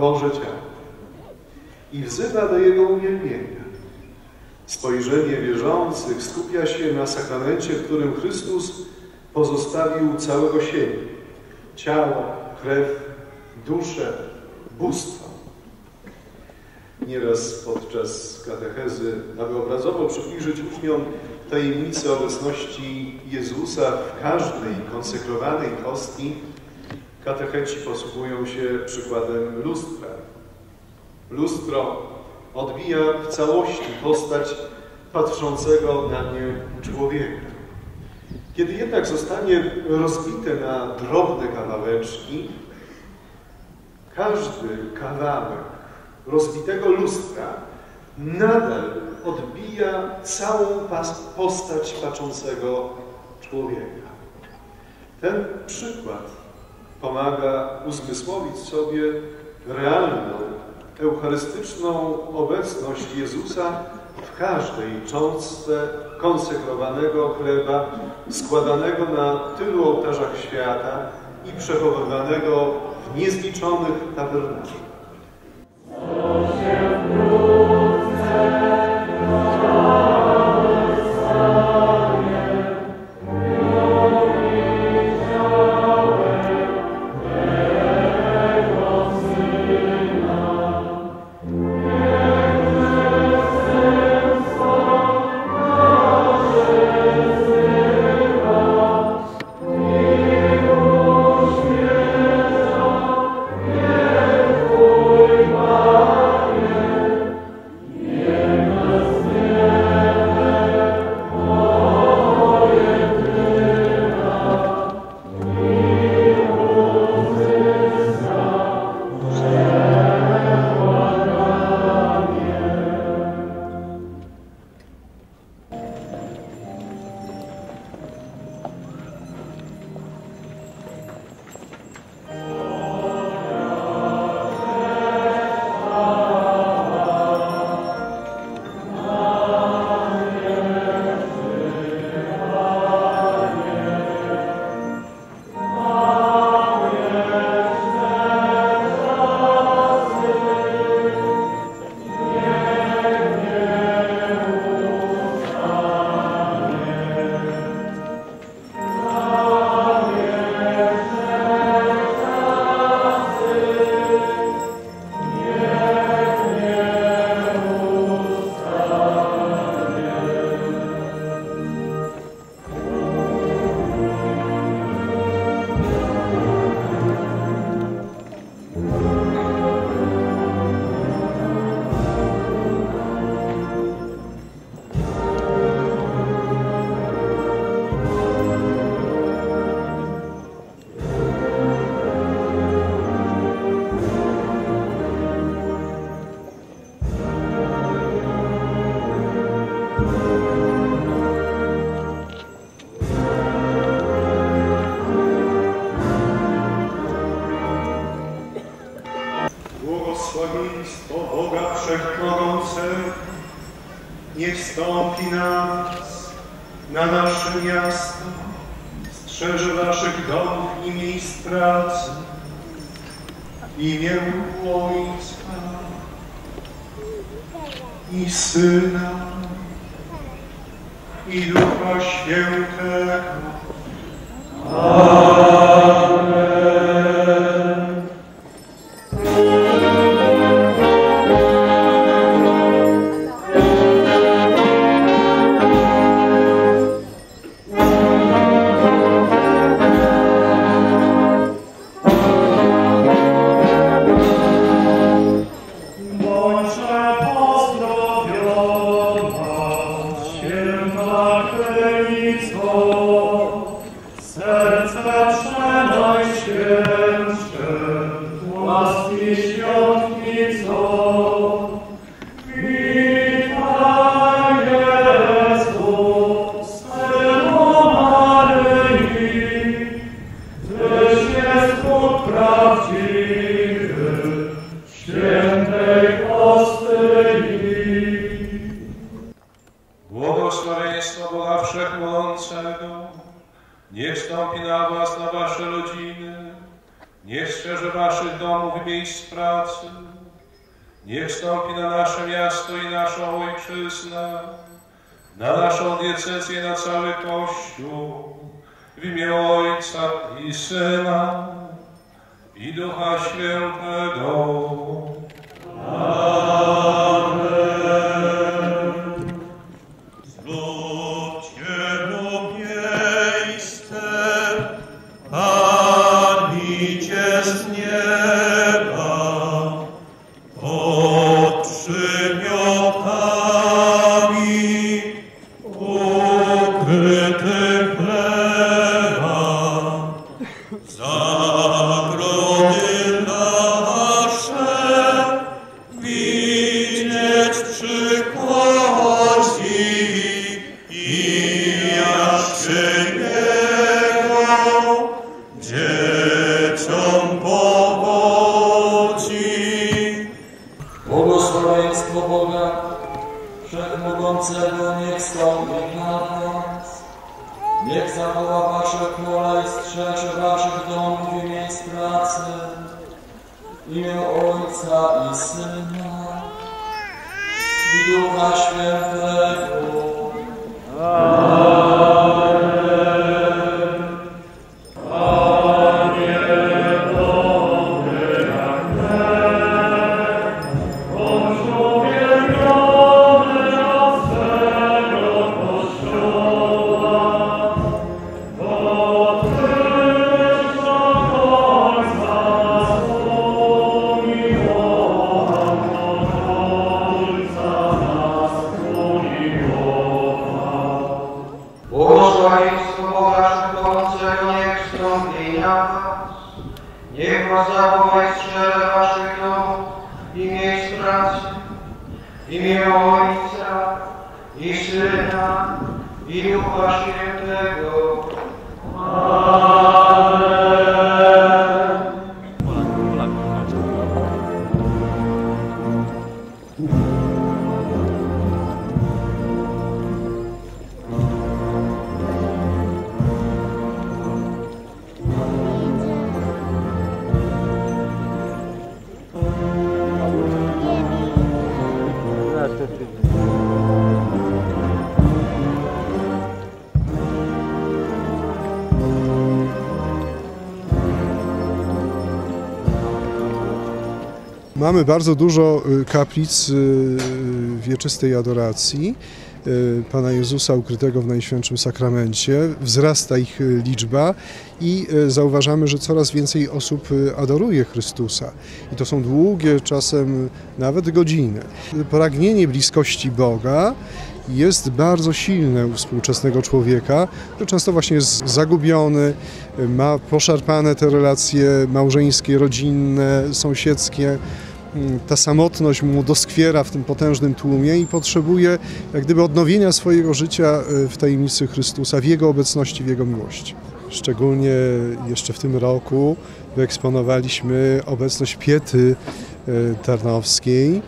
Boże Ciało i wzywa do Jego uwielbienia. Spojrzenie wierzących skupia się na sakramencie, w którym Chrystus pozostawił całego siebie, ciało, krew, duszę, bóstwo. Nieraz podczas katechezy, aby obrazowo przybliżyć uczniom tajemnicę obecności Jezusa w każdej konsekrowanej hostii, katecheci posługują się przykładem lustra. Lustro odbija w całości postać patrzącego na nie człowieka. Kiedy jednak zostanie rozbite na drobne kawałeczki, każdy kawałek rozbitego lustra nadal odbija całą postać patrzącego człowieka. Ten przykład pomaga uzmysłowić sobie realną, eucharystyczną obecność Jezusa w każdej cząstce konsekrowanego chleba, składanego na tylu ołtarzach świata i przechowywanego w niezliczonych tabernakach. Wszechmogący, niech na nas, na nasze miasto, strzeże naszych domów i miejsc pracy. W imię Ojca i Syna i Ducha Świętego. Niech strzeże waszych domów i miejsc pracy. Niech stąpi na nasze miasto i naszą ojczyznę, na naszą diecezję, na cały Kościół, w imię Ojca i Syna i Ducha Świętego. Zróbcie Błogosławieństwo Boga Wszechmogącego niech stąpi na nas. Niech zachowa wasze pola i strzeże waszych domów i miejsc pracy. W imię Ojca i Syna i Ducha Świętego. Błogosławieństwo и сына, и в вашем Аминь. Mamy bardzo dużo y, kaplic y, wieczystej adoracji y, Pana Jezusa ukrytego w Najświętszym Sakramencie. Wzrasta ich y, liczba i y, zauważamy, że coraz więcej osób y, adoruje Chrystusa. I to są długie, czasem nawet godziny. Pragnienie bliskości Boga jest bardzo silne u współczesnego człowieka, który często właśnie jest zagubiony, ma poszarpane te relacje małżeńskie, rodzinne, sąsiedzkie. Ta samotność mu doskwiera w tym potężnym tłumie i potrzebuje jak gdyby odnowienia swojego życia w tajemnicy Chrystusa, w Jego obecności, w Jego miłości. Szczególnie jeszcze w tym roku wyeksponowaliśmy obecność Piety e, Tarnowskiej, e,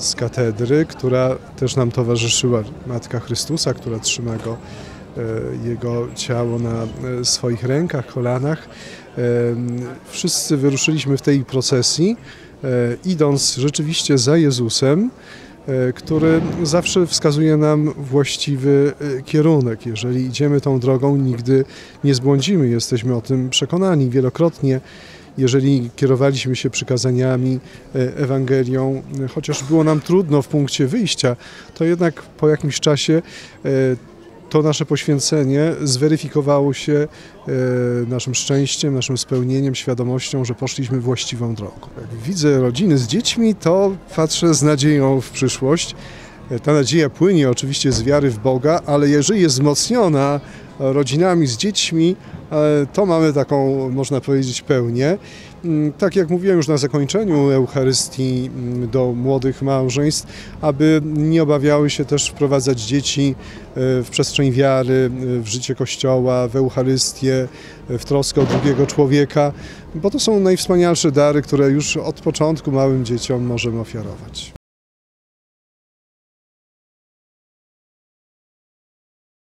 z katedry, która też nam towarzyszyła, Matka Chrystusa, która trzyma go, e, jego ciało na e, swoich rękach, kolanach. Wszyscy wyruszyliśmy w tej procesji, e, idąc rzeczywiście za Jezusem, e, który zawsze wskazuje nam właściwy e, kierunek. Jeżeli idziemy tą drogą, nigdy nie zbłądzimy. Jesteśmy o tym przekonani wielokrotnie jeżeli kierowaliśmy się przykazaniami, Ewangelią, chociaż było nam trudno w punkcie wyjścia, to jednak po jakimś czasie to nasze poświęcenie zweryfikowało się e, naszym szczęściem, naszym spełnieniem, świadomością, że poszliśmy właściwą drogą. Jak widzę rodziny z dziećmi, to patrzę z nadzieją w przyszłość. E, Ta nadzieja płynie oczywiście z wiary w Boga, ale jeżeli jest wzmocniona rodzinami z dziećmi, e, to mamy taką, można powiedzieć, pełnię. Mm, Tak jak mówiłem już na zakończeniu Eucharystii mm, do młodych małżeństw, aby nie obawiały się też wprowadzać dzieci e, w przestrzeń wiary, e, w życie Kościoła, w Eucharystię, e, w troskę o drugiego człowieka, bo to są najwspanialsze dary, które już od początku małym dzieciom możemy ofiarować.